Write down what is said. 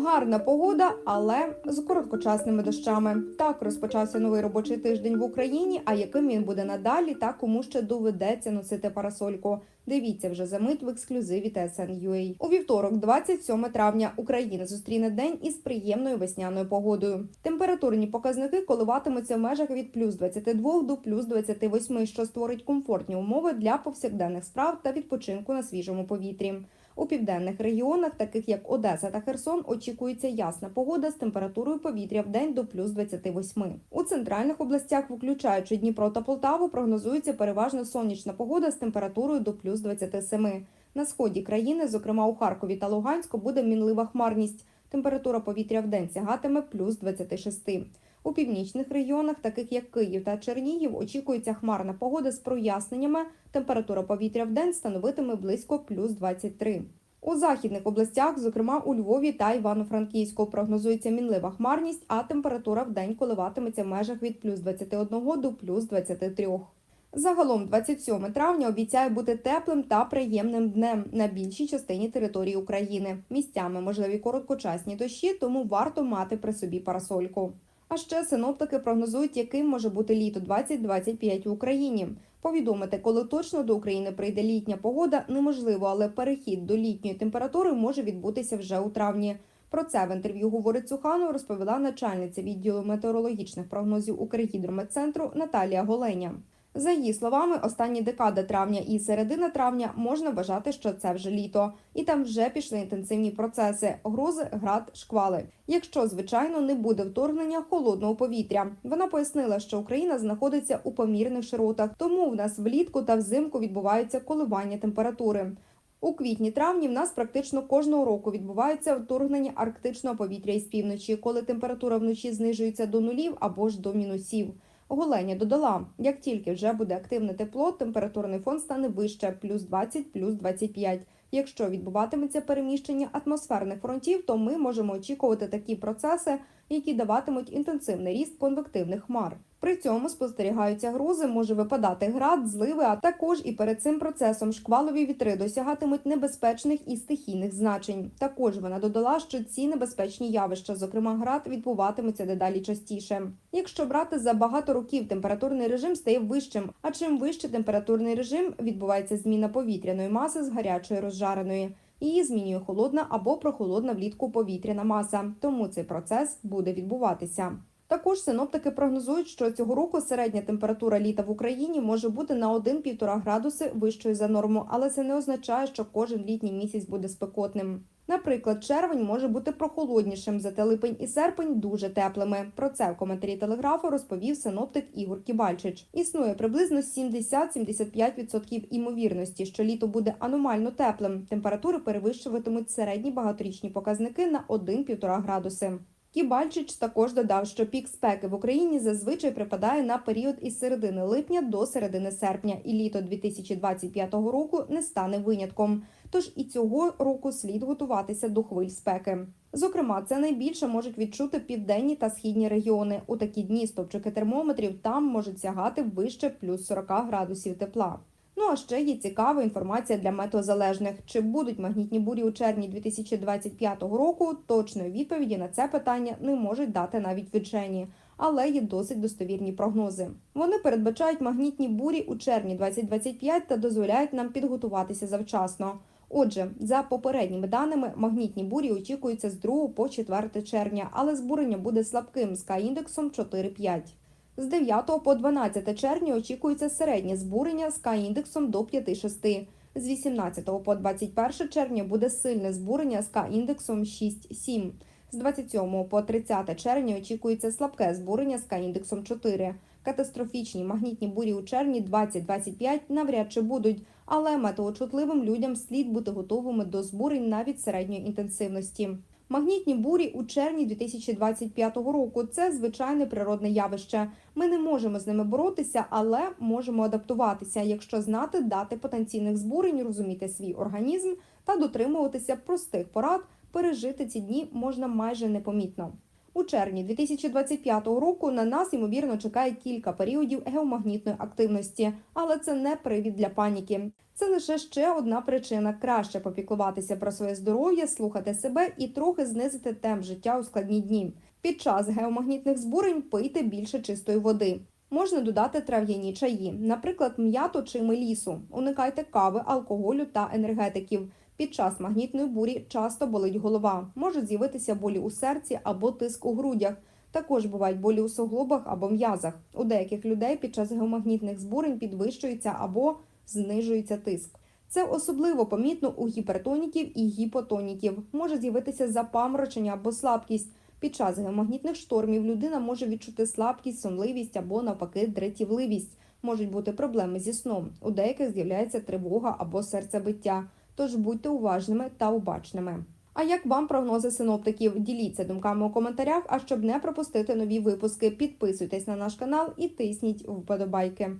Гарна погода, але з короткочасними дощами. Так розпочався новий робочий тиждень в Україні. А яким він буде надалі, та кому ще доведеться носити парасольку. Дивіться вже за мить в ексклюзиві TSN.ua. У вівторок, 27 травня, Україна зустріне день із приємною весняною погодою. Температурні показники коливатимуться в межах від плюс 22 до плюс 28, що створить комфортні умови для повсякденних справ та відпочинку на свіжому повітрі. У південних регіонах, таких як Одеса та Херсон, очікується ясна погода з температурою повітря в день до плюс 28. У центральних областях, включаючи Дніпро та Полтаву, прогнозується переважно сонячна погода з температурою до плюс 27. На сході країни, зокрема у Харкові та Луганську, буде мінлива хмарність. Температура повітря в день сягатиме плюс 26. У північних регіонах, таких як Київ та Чернігів, очікується хмарна погода з проясненнями. Температура повітря в день становитиме близько плюс 23. У західних областях, зокрема у Львові та Івано-Франківську, прогнозується мінлива хмарність, а температура в день коливатиметься в межах від плюс 21 до плюс 23. Загалом 27 травня обіцяє бути теплим та приємним днем на більшій частині території України. Місцями можливі короткочасні дощі, тому варто мати при собі парасольку. А ще синоптики прогнозують, яким може бути літо 2025 в Україні. Повідомити, коли точно до України прийде літня погода, неможливо, але перехід до літньої температури може відбутися вже у травні. Про це в інтерв'ю говорить Сухану розповіла начальниця відділу метеорологічних прогнозів Укргідрометцентру Наталія Голеня. За її словами, останні декада травня і середина травня можна вважати, що це вже літо, і там вже пішли інтенсивні процеси: грози, град, шквали. Якщо звичайно не буде вторгнення холодного повітря. Вона пояснила, що Україна знаходиться у помірних широтах, тому в нас влітку та взимку відбуваються коливання температури. У квітні-травні в нас практично кожного року відбувається вторгнення арктичного повітря із півночі, коли температура вночі знижується до нулів або ж до мінусів. Голеня додала, як тільки вже буде активне тепло, температурний фон стане вище плюс 20, плюс 25. Якщо відбуватиметься переміщення атмосферних фронтів, то ми можемо очікувати такі процеси, які даватимуть інтенсивний ріст конвективних хмар. При цьому спостерігаються грози, може випадати град, зливи, а також і перед цим процесом шквалові вітри досягатимуть небезпечних і стихійних значень. Також вона додала, що ці небезпечні явища, зокрема град, відбуватимуться дедалі частіше. Якщо брати за багато років, температурний режим стає вищим. А чим вище температурний режим, відбувається зміна повітряної маси з гарячої розжареної. Її змінює холодна або прохолодна влітку повітряна маса, тому цей процес буде відбуватися. Також синоптики прогнозують, що цього року середня температура літа в Україні може бути на 1-1,5 градуси вищою за норму, але це не означає, що кожен літній місяць буде спекотним. Наприклад, червень може бути прохолоднішим, зате липень і серпень дуже теплими. Про це в коментарі телеграфу розповів синоптик Ігор Кібальчич. Існує приблизно 70-75% імовірності, що літо буде аномально теплим. Температури перевищуватимуть середні багаторічні показники на 1-1,5 градуси. Кібальчич також додав, що пік спеки в Україні зазвичай припадає на період із середини липня до середини серпня, і літо 2025 року не стане винятком. Тож і цього року слід готуватися до хвиль спеки. Зокрема, це найбільше можуть відчути південні та східні регіони. У такі дні стопчики термометрів там можуть сягати вище плюс 40 градусів тепла. Ну а ще є цікава інформація для метеозалежних. Чи будуть магнітні бурі у червні 2025 року? Точної відповіді на це питання не можуть дати навіть вчені, але є досить достовірні прогнози. Вони передбачають магнітні бурі у червні 2025 та дозволяють нам підготуватися завчасно. Отже, за попередніми даними, магнітні бурі очікуються з 2 по 4 червня, але збурення буде слабким з К-індексом 4-5. З 9 по 12 червня очікується середнє збурення з К-індексом до 5-6. З 18 по 21 червня буде сильне збурення з К-індексом 6-7. З 27 по 30 червня очікується слабке збурення з К-індексом 4. Катастрофічні магнітні бурі у червні 2025 навряд чи будуть, але метеочутливим людям слід бути готовими до збурень навіть середньої інтенсивності. Магнітні бурі у червні 2025 року це звичайне природне явище. Ми не можемо з ними боротися, але можемо адаптуватися, якщо знати дати потенційних збурень, розуміти свій організм та дотримуватися простих порад. Пережити ці дні можна майже непомітно. У червні 2025 року на нас ймовірно чекає кілька періодів геомагнітної активності, але це не привід для паніки. Це лише ще одна причина краще попіклуватися про своє здоров'я, слухати себе і трохи знизити темп життя у складні дні. Під час геомагнітних збурень пийте більше чистої води. Можна додати трав'яні чаї, наприклад, м'яту чи мелісу. Уникайте кави, алкоголю та енергетиків. Під час магнітної бурі часто болить голова, можуть з'явитися болі у серці або тиск у грудях. Також бувають болі у суглобах або м'язах. У деяких людей під час геомагнітних збурень підвищується або знижується тиск. Це особливо помітно у гіпертоніків і гіпотоніків. Може з'явитися запаморочення або слабкість. Під час геомагнітних штормів людина може відчути слабкість, сонливість або навпаки дратівливість. Можуть бути проблеми зі сном. У деяких з'являється тривога або серцебиття. Тож будьте уважними та обачними. А як вам прогнози синоптиків? Діліться думками у коментарях. А щоб не пропустити нові випуски, підписуйтесь на наш канал і тисніть вподобайки.